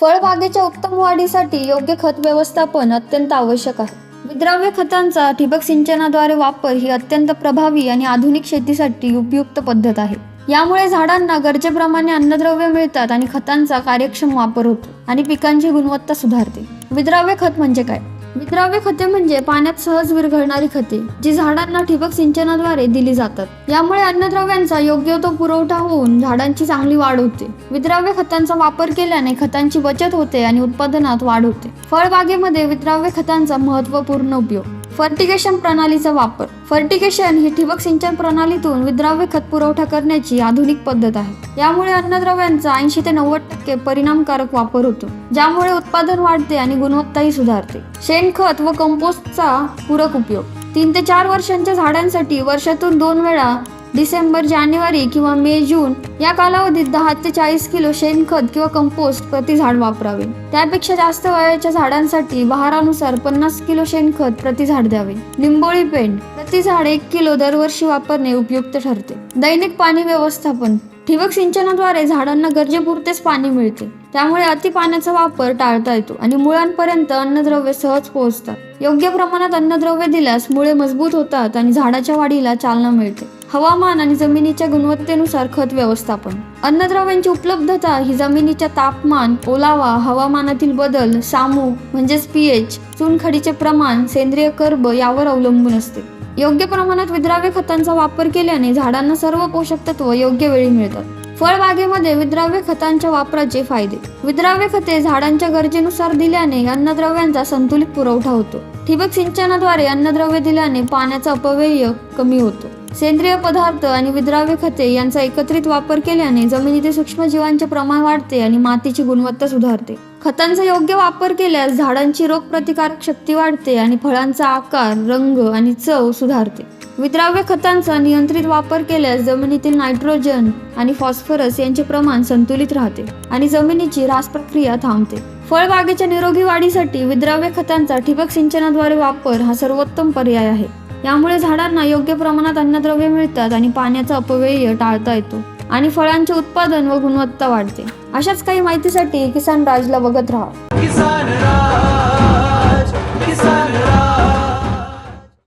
फळबागेच्या उत्तम वाढीसाठी योग्य खत व्यवस्थापन अत्यंत आवश्यक आहे. विद्राव्य खतांचा ठिबक सिंचनाद्वारे वापर ही अत्यंत प्रभावी आणि आधुनिक शेतीसाठी उपयुक्त पद्धत आहे. यामुळे झाडांना गरजेप्रमाणे अन्नद्रव्य मिळतात आणि खतांचा कार्यक्षम वापर होतो आणि पिकांची गुणवत्ता सुधारते. विद्राव्य खत म्हणजे काय? विद्राव्य खते म्हणजे पाण्यात सहज विरघळणारी खते जी झाडांना ठिबक सिंचनाद्वारे दिली जातात. यामुळे अन्नद्रव्यांचा योग्य तो पुरवठा होऊन झाडांची चांगली वाढ होते. विद्राव्य खतांचा वापर केल्याने खतांची बचत होते आणि उत्पादनात वाढ होते. फळबागेमध्ये विद्राव्य खतांचा महत्त्वपूर्ण उपयोग. फर्टिगेशन प्रणालीचा वापर. फर्टिगेशन ही ठिबक सिंचन प्रणालीतून विद्राव्य खत पुरवठा करण्याची आधुनिक पद्धत आहे. यामुळे अन्नद्रव्यांचा ऐंशी ते नव्वद टक्के परिणामकारक वापर होतो ज्यामुळे उत्पादन वाढते आणि गुणवत्ताही सुधारते. शेणखत व कंपोस्टचा पूरक उपयोग. तीन ते चार वर्षांच्या झाडांसाठी वर्षातून दोन वेळा डिसेंबर जानेवारी किंवा मे जून या कालावधीत दहा ते चाळीस किलो शेणखत किंवा कंपोस्ट प्रति झाड वापरावे. त्यापेक्षा जास्त वयाच्या झाडांसाठी बहारानुसार पन्नास किलो शेणखत प्रति झाड द्यावे. लिंबोळी पेंड प्रति झाड एक किलो दरवर्षी वापरणे उपयुक्त ठरते. दैनिक पाणी व्यवस्थापन ठिबक सिंचनाद्वारे झाडांना गरजेपुरतेच पाणी मिळते. त्यामुळे अति पाण्याचा वापर टाळता येतो आणि मुळांपर्यंत अन्नद्रव्य सहज पोहोचतात. योग्य प्रमाणात अन्नद्रव्य दिल्यास मुळे मजबूत होतात आणि झाडाच्या वाढीला चालना मिळते. हवामान आणि जमिनीच्या गुणवत्तेनुसार खत व्यवस्थापन. अन्नद्रव्यांची उपलब्धता ही जमिनीच्या तापमान ओलावा हवामानातील बदल सामू म्हणजेच पीएच चुनखडीचे प्रमाण सेंद्रिय कर्ब यावर अवलंबून असते. योग्य प्रमाणात विद्राव्य खतांचा वापर केल्याने झाडांना सर्व पोषक तत्व योग्य वेळी मिळतात. फळबागेमध्ये विद्राव्य खतांच्या वापराचे फायदे. विद्राव्य खते झाडांच्या गरजेनुसार दिल्याने अन्नद्रव्यांचा संतुलित पुरवठा होतो. ठिबक सिंचनाद्वारे अन्नद्रव्य दिल्याने पाण्याचा अपव्यय कमी होतो. सेंद्रिय पदार्थ आणि विद्राव्य खते यांचा एकत्रित वापर केल्याने जमिनीतील सूक्ष्मजीवांचे प्रमाण वाढते आणि मातीची गुणवत्ता सुधारते. खतांचा योग्य वापर केल्यास झाडांची रोगप्रतिकारक शक्ती वाढते आणि फळांचा आकार रंग आणि चव सुधारते. विद्राव्य खतांचा नियंत्रित वापर केल्यास जमिनीतील नायट्रोजन आणि फॉस्फरस यांचे प्रमाण संतुलित राहते आणि जमिनीची ऱ्हास प्रक्रिया थांबते. फळबागेच्या निरोगी वाढीसाठी विद्राव्य खतांचा ठिबक सिंचनाद्वारे वापर हा सर्वोत्तम पर्याय आहे. यामुळे झाडांना योग्य प्रमाणात अन्नद्रव्य मिळतात आणि पाण्याचा अपव्यय टाळता येतो आणि फळांचे उत्पादन व गुणवत्ता वाढते. अशाच काही माहितीसाठी किसान राजला बघत राहा. किसान राज किसान राज.